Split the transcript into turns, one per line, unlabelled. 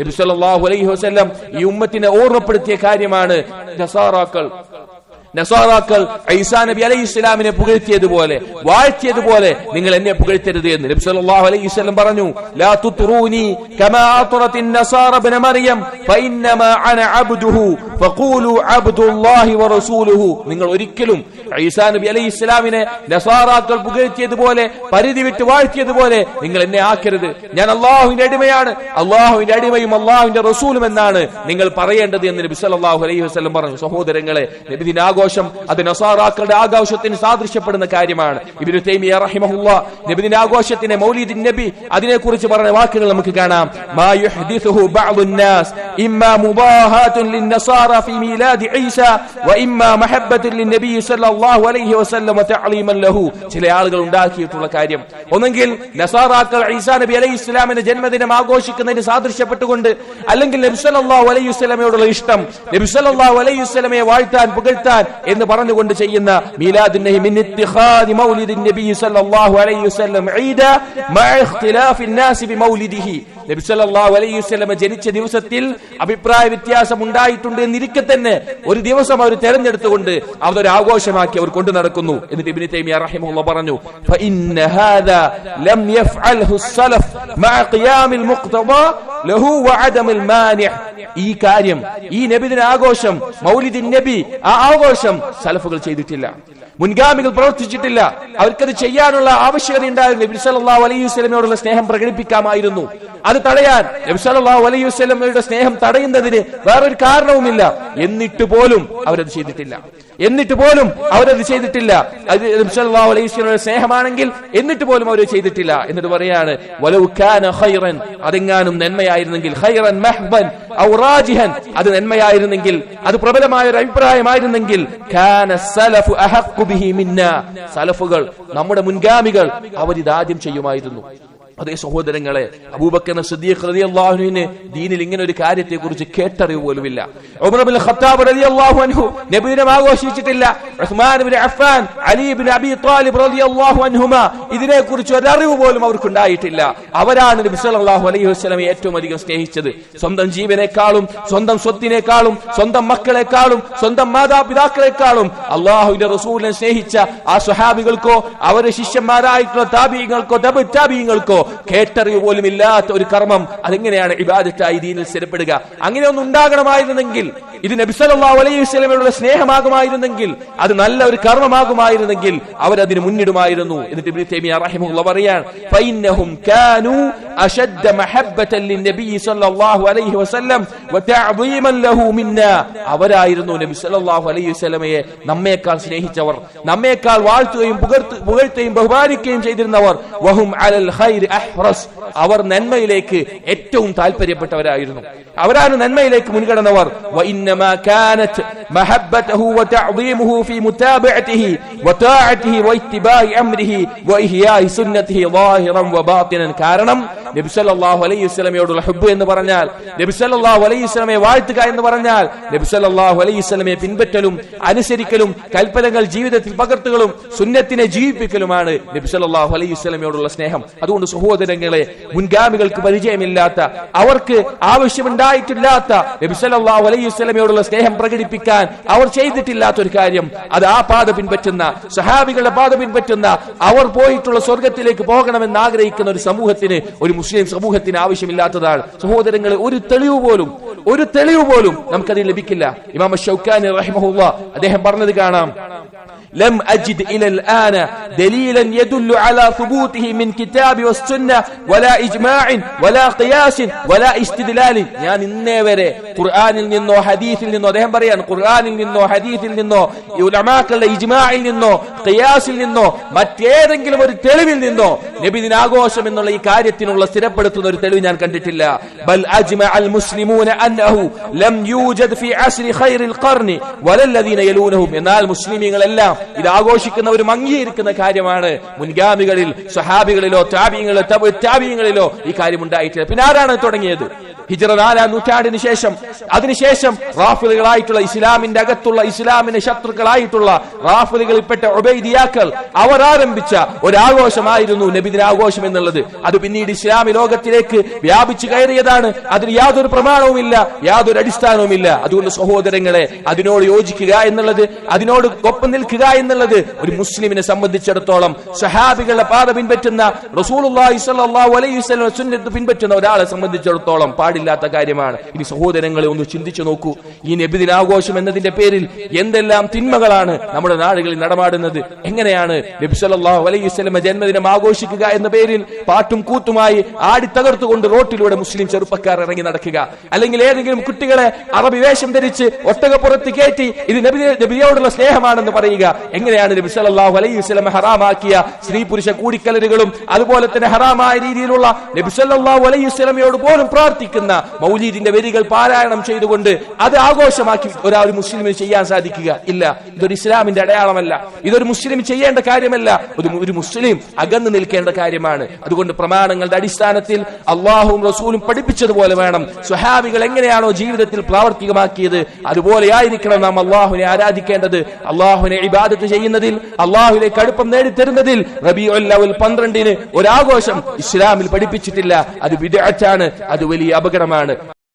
നബി സല്ലല്ലാഹു അലൈഹി വസല്ലം ഈ ഉമ്മത്തിനെ ഓർമ്മപ്പെടുത്തിയ കാര്യമാണ്. നസാറാക്കൾ. നസാറാക്കൾ ഐസാ നബി അലൈഹി ഇസ്ലാമിനെ പുകഴ്ത്തിയതുപോലെ വാഴ്ത്തിയതുപോലെ നിങ്ങൾ എന്നെ പുകഴ്ത്തരുത് എന്ന് നബി സല്ലല്ലാഹു അലൈഹി വസല്ലം പറഞ്ഞു ലാ തുത്റൂനി കമാ അത്റത്തിൻ നസാറ ഇബ്ന മറിയം ഫഇന്നമാ അന അബ്ദുഹു ഫഖൂലു അബ്ദുല്ലാഹി വറസൂലുഹു നിങ്ങൾ ഒരിക്കലും ഐസാ നബി അലൈഹി ഇസ്ലാമിനെ നസാറാക്കൾ പുകഴ്ത്തിയതുപോലെ പരിധി വിട്ട് വാഴ്ത്തിയതുപോലെ നിങ്ങൾ എന്നെ ആക്കരുത്. ഞാൻ അള്ളാഹുവിന്റെ അടിമയാണ് അള്ളാഹുവിന്റെ അടിമയും അള്ളാഹുവിന്റെ റസൂലും എന്നാണ് നിങ്ങൾ പറയേണ്ടത് എന്ന് നബി സല്ലല്ലാഹു അലൈഹി വസല്ലം പറഞ്ഞു. സഹോദരങ്ങളെ നബിദിന ആഘോഷം അത് നൊസാറാക്കളുടെ ആഘോഷത്തിന് സാദൃശ്യപ്പെടുന്ന കാര്യമാണ്. ഇബിനു തൈമിയ റഹിമഹുല്ല നബിദിന്റെ ആഘോഷത്തിനെ മൗലീദിൻ നബി അതിനെക്കുറിച്ച് പറഞ്ഞ വാക്കുകൾ നമുക്ക് കാണാം. മാ യുഹ്ദിസുഹു ബഅദുൻ നാസ് ഇമ്മാ മുബാഹാത്തുൻ ലിന്നസാറ ഫീ മീലാദി ഈസ വഇമ്മാ മഹബ്ബത്തുൻ ലിന്നബി സല്ലല്ലാഹു അലൈഹി വസല്ലം തഅലീമൻ ലഹു. ചില ആളുകൾ ഉണ്ടാക്കിയിട്ടുള്ള കാര്യം. ഒന്നെങ്കിൽ നസാറാക്കൾ ഈസാ നബി അലൈഹി ഇസ്ലാമിന്റെ ജന്മദിനം ആഘോഷിക്കുന്നതിന് സാദൃശ്യപ്പെട്ടുകൊണ്ട് അല്ലെങ്കിൽ നബി സല്ലല്ലാഹു അലൈഹി വസല്ലമയോടുള്ള ഇഷ്ടം നബി സല്ലല്ലാഹു അലൈഹി വസല്ലമയെ വാഴ്ത്താൻ പുകഴ്ത്താൻ എന്ന് പറഞ്ഞുകൊണ്ട് ചെയ്യുന്ന മീലാദുൻ നബി മിൻ ഇത്തിഖാദി മൗലിദിൻ നബി സല്ലല്ലാഹു അലൈഹി വസല്ലം ഈദ മഅ ഇഖ്തിലാഫിൻ നാസി ബിമൗലിദിഹി നബിസല്ലാഹു അലൈസ്ലമ ജനിച്ച ദിവസത്തിൽ അഭിപ്രായ വ്യത്യാസം ഉണ്ടായിട്ടുണ്ട് എന്നിരിക്കെ തന്നെ ഒരു ദിവസം അവർ തെരഞ്ഞെടുത്തുകൊണ്ട് അവരൊരു ആഘോഷമാക്കി അവർ കൊണ്ടു നടക്കുന്നു. എന്ന് ഇബിനി തൈമിയ റഹിമുള്ള പറഞ്ഞു ഈ കാര്യം ഈ നബിദിന ആഘോഷം മൗലിദിൻ നബി ആ ആഘോഷം സലഫുകൾ ചെയ്തിട്ടില്ല. മുൻഗാമികൾ പ്രവർത്തിച്ചിട്ടില്ല. അവർക്കത് ചെയ്യാനുള്ള ആവശ്യകത ഉണ്ടായിരുന്നു. നബി സല്ലല്ലാഹു അലൈഹി വസല്ലമയോടുള്ള സ്നേഹം പ്രകടിപ്പിക്കാമായിരുന്നു. അത് തടയാൻ നബി സല്ലല്ലാഹു അലൈഹി വസല്ലമയുടെ സ്നേഹം തടയുന്നതിന് വേറൊരു കാരണവുമില്ല. എന്നിട്ട് പോലും അവരത് ചെയ്തിട്ടില്ല. എന്നിട്ട് പോലും അവരത് ചെയ്തിട്ടില്ല. അത് നബി സല്ലല്ലാഹു അലൈഹി വസല്ലമയുടെ സ്നേഹമാണെങ്കിൽ എന്നിട്ട് പോലും അവർ ചെയ്തിട്ടില്ല. എന്നിട്ട് പറയാണ് അതെങ്ങാനും നന്മയായിരുന്നെങ്കിൽ അത് നന്മയായിരുന്നെങ്കിൽ അത് പ്രബലമായ ഒരു അഭിപ്രായമായിരുന്നെങ്കിൽ സലഫുകൾ നമ്മുടെ മുൻഗാമികൾ അവരിതാദ്യം ചെയ്യുമായിരുന്നു. അതേ സഹോദരങ്ങളെ അബൂബക്കർ സിദ്ദീഖ് ദീനിൽ ഇങ്ങനെ ഒരു കാര്യത്തെ കുറിച്ച് കേട്ടറിവ് പോലുമില്ല. ഖത്താബ് ആഘോഷിച്ചിട്ടില്ല. അഫ്ഫാൻ അലി ബിൻ അൻഹുമ ഇതിനെ കുറിച്ച് ഒരറിവ് പോലും അവർക്കുണ്ടായിട്ടില്ല. അവരാണ് നബി അലൈഹി വസല്ലം ഏറ്റവും അധികം സ്നേഹിച്ചത്. സ്വന്തം ജീവനേക്കാളും സ്വന്തം സ്വത്തിനേക്കാളും സ്വന്തം മക്കളെക്കാളും സ്വന്തം മാതാപിതാക്കളെക്കാളും അള്ളാഹുവിന്റെ റസൂലിനെ സ്നേഹിച്ച ആ സ്വഹാബികൾക്കോ അവരുടെ ശിഷ്യന്മാരായിട്ടുള്ള താബീങ്ങൾക്കോ തബ് താബീങ്ങൾക്കോ കേട്ടറിവ് പോലും ഇല്ലാത്ത ഒരു കർമ്മം അതെങ്ങനെയാണ് ഇബാദത്തായി ദീനിൽ സ്ഥിരപ്പെടുക? അങ്ങനെ ഒന്നും ഉണ്ടാകണമായിരുന്നെങ്കിൽ ഇത് നബിസല്ലാ അലൈഹി വസ്ലമയുടെ സ്നേഹമാകുമായിരുന്നെങ്കിൽ അത് നല്ല ഒരു കർമ്മമാകുമായിരുന്നെങ്കിൽ അവരതിന് മുന്നിടുമായിരുന്നു. എന്നിട്ട് ഇബ്നു കാനൂ സല്ലല്ലാഹു അലൈഹി വസല്ലം ലഹു അവരായിരുന്നു നബി സല്ലല്ലാഹു അലൈഹി വസല്ലമയെ നമ്മേക്കാൾ സ്നേഹിച്ചവർ നമ്മേക്കാൾ വാഴ്ത്തുകയും പുകഴ്ത്ത് പുകഴ്ത്തുകയും ബഹുമാനിക്കുകയും ചെയ്തിരുന്നവർ. വഹും അലൽ അഹ്റസ്. അവർ നന്മയിലേക്ക് ഏറ്റവും താല്പര്യപ്പെട്ടവരായിരുന്നു അവരാണ് നന്മയിലേക്ക് മുൻഗണനവർ. وإنما كانت محبته وتعظيمه في متابعته وطاعته واتباع أمره وإهياء سنته ظاهرا وباطنا كارنم നബി സല്ലല്ലാഹു അലൈഹി വസല്ലമയോടുള്ള ഹുബ് എന്ന് പറഞ്ഞാൽ നബി സല്ലല്ലാഹു അലൈഹി വസല്ലമയെ വാഴ്ത്തുക എന്ന് പറഞ്ഞാൽ നബി സല്ലല്ലാഹു അലൈഹി വസല്ലമയെ പിൻപറ്റലും അനുസരിക്കലും കൽപ്പനകൾ ജീവിതത്തിൽ പകർത്തുകളും സുന്നത്തിനെ ജീവിപ്പിക്കലുമാണ് നബി സല്ലല്ലാഹു അലൈഹി വസല്ലമയോടുള്ള സ്നേഹം. അതുകൊണ്ട് സഹോദരങ്ങളെ മുൻഗാമികൾക്ക് പരിചയമില്ലാത്ത അവർക്ക് ആവശ്യമുണ്ടായിട്ടില്ലാത്ത നബി സല്ലല്ലാഹു അലൈഹി വസല്ലമയോടുള്ള സ്നേഹം പ്രകടിപ്പിക്കാൻ അവർ ചെയ്തിട്ടില്ലാത്ത ഒരു കാര്യം അത് ആ പാത പിൻപറ്റുന്ന സഹാബികളുടെ പാത പിൻപറ്റുന്ന അവർ പോയിട്ടുള്ള സ്വർഗത്തിലേക്ക് പോകണമെന്ന് ആഗ്രഹിക്കുന്ന ഒരു സമൂഹത്തിന് ഒരു മുസ്ലിം സമൂഹത്തിന് ആവശ്യമില്ലാത്തതാണ് സഹോദരങ്ങളെ ഒരു തെളിവ് പോലും ഒരു തെളിവ് പോലും നമുക്കതിൽ ലഭിക്കില്ല ഇമാം ഷൗക്കാനി റഹിമഹുല്ല അദ്ദേഹം പറഞ്ഞത് കാണാം لم أجد إلى الآن دليلا يدل على ثبوته من كتاب والسنة ولا إجماع ولا قياس ولا استدلال ഞാൻ ഇന്നേ വരെ ഖുർആനിൽ നിന്നോ ഹദീസിൽ നിന്നോ അദ്ദേഹം പറയാൻ ഖുർആനിൽ നിന്നോ ഹദീസിൽ നിന്നോ ഈ ഉലമാക്കളുടെ ഇജ്മായിൽ നിന്നോ ഖിയാസിൽ നിന്നോ മറ്റേതെങ്കിലും ഒരു തെളിവിൽ നിന്നോ നബിദിനാഘോഷം എന്നുള്ള ഈ കാര്യത്തിനുള്ള സ്ഥിരപ്പെടുത്തുന്ന ഒരു തെളിവ് ഞാൻ കണ്ടിട്ടില്ല. ബൽ അജ്മഅ അൽ മുസ്ലിമൂന അന്നഹു ലം യൂജദ് ഫി അസ്രി ഖൈറിൽ ഖർനി വലല്ലദീന യലൂനഹും. എന്നാൽ മുസ്ലിമീങ്ങളെല്ലാം ഇത് ആഘോഷിക്കുന്നവരും അംഗീകരിക്കുന്ന കാര്യമാണ്. മുൻഗാമികളിൽ സ്വഹാബികളിലോ താബിയങ്ങളിലോ താബിയങ്ങളിലോ ഈ കാര്യം ഉണ്ടായിട്ടില്ല പിന്നെ ആരാണ് തുടങ്ങിയത്? ഹിജറ നാലാം നൂറ്റാണ്ടിന് ശേഷം അതിനുശേഷം റാഫിലുകളായിട്ടുള്ള ഇസ്ലാമിന്റെ അകത്തുള്ള ഇസ്ലാമിന്റെ ശത്രുക്കളായിട്ടുള്ള റാഫിലുകളിൽപ്പെട്ട ഒബൈദിയാക്കൾ അവർ ആരംഭിച്ച ഒരാഘോഷമായിരുന്നു നബിദിനാഘോഷം എന്നുള്ളത്. അത് പിന്നീട് ഇസ്ലാമി ലോകത്തിലേക്ക് വ്യാപിച്ചു കയറിയതാണ്. അതിന് യാതൊരു പ്രമാണവുമില്ല യാതൊരു അടിസ്ഥാനവുമില്ല. അതുകൊണ്ട് സഹോദരങ്ങളെ അതിനോട് യോജിക്കുക എന്നുള്ളത് അതിനോട് ഒപ്പം നിൽക്കുക എന്നുള്ളത് ഒരു മുസ്ലിമിനെ സംബന്ധിച്ചിടത്തോളം സഹാബികളുടെ പാത പിൻപറ്റുന്ന റസൂലുള്ളാഹി സ്വല്ലല്ലാഹു അലൈഹി വസല്ലം സുന്നത്ത് പിൻപറ്റുന്ന ഒരാളെ സംബന്ധിച്ചിടത്തോളം പാടില്ലാത്ത കാര്യമാണ്. ഇനി സഹോദരങ്ങളെ ഒന്ന് ചിന്തിച്ചു നോക്കൂ. ഈ നബിദിനാഘോഷം എന്നതിന്റെ പേരിൽ എന്തെല്ലാം തിന്മകളാണ് നമ്മുടെ നാടുകളിൽ നടമാടുന്നത്? എങ്ങനെയാണ് ജന്മദിനം ആഘോഷിക്കുക എന്ന പേരിൽ പാട്ടും കൂത്തുമായി ആടി തകർത്തുകൊണ്ട് റോട്ടിലൂടെ മുസ്ലിം ചെറുപ്പക്കാർ ഇറങ്ങി നടക്കുക. അല്ലെങ്കിൽ ഏതെങ്കിലും കുട്ടികളെ അറബി വേഷം ധരിച്ച് ഒട്ടകപ്പുറത്ത് കയറ്റി ഇത് നബി നബിയോടുള്ള സ്നേഹമാണെന്ന് പറയുക. എങ്ങനെയാണ് നബി സല്ലല്ലാഹു അലൈഹി വസ്ലമ ഹറാമാക്കിയ സ്ത്രീ പുരുഷ കൂടിക്കലരുകളും അതുപോലെ തന്നെ ഹറാമായ രീതിയിലുള്ള നബി സല്ലല്ലാഹു അലൈഹി വസല്ലമയോട് പോലും പ്രാർത്ഥിക്കുന്ന മൗലീദിന്റെ വരികൾ പാരായണം ചെയ്തുകൊണ്ട് അത് ആഘോഷമാക്കി ഒരാൾ മുസ്ലിമിന് ചെയ്യാൻ സാധിക്കുക. ഇല്ല ഇതൊരു ഇസ്ലാമിന്റെ അടയാളമല്ല. ഇതൊരു മുസ്ലിം ചെയ്യേണ്ട കാര്യമല്ല. ഒരു മുസ്ലിം അകന്നു നിൽക്കേണ്ട കാര്യമാണ്. അതുകൊണ്ട് പ്രമാണങ്ങളുടെ അടിസ്ഥാനത്തിൽ അള്ളാഹുവും റസൂലും പഠിപ്പിച്ചതുപോലെ വേണം. സ്വഹാബികൾ എങ്ങനെയാണോ ജീവിതത്തിൽ പ്രാവർത്തികമാക്കിയത്? അതുപോലെയായിരിക്കണം നാം അള്ളാഹുവിനെ ആരാധിക്കേണ്ടത്. അള്ളാഹുവിനെ ഇബാദത്ത് ചെയ്യുന്നതിൽ അള്ളാഹുവിലേക്ക് അടുപ്പം നേടിത്തരുന്നതിൽ റബിഉൽ പന്ത്രണ്ടിന് ഒരാഘോഷം ഇസ്ലാമിൽ പഠിപ്പിച്ചിട്ടില്ല. അത് വിദഗ്ധാണ് അത് വലിയ അപകടമാണ്.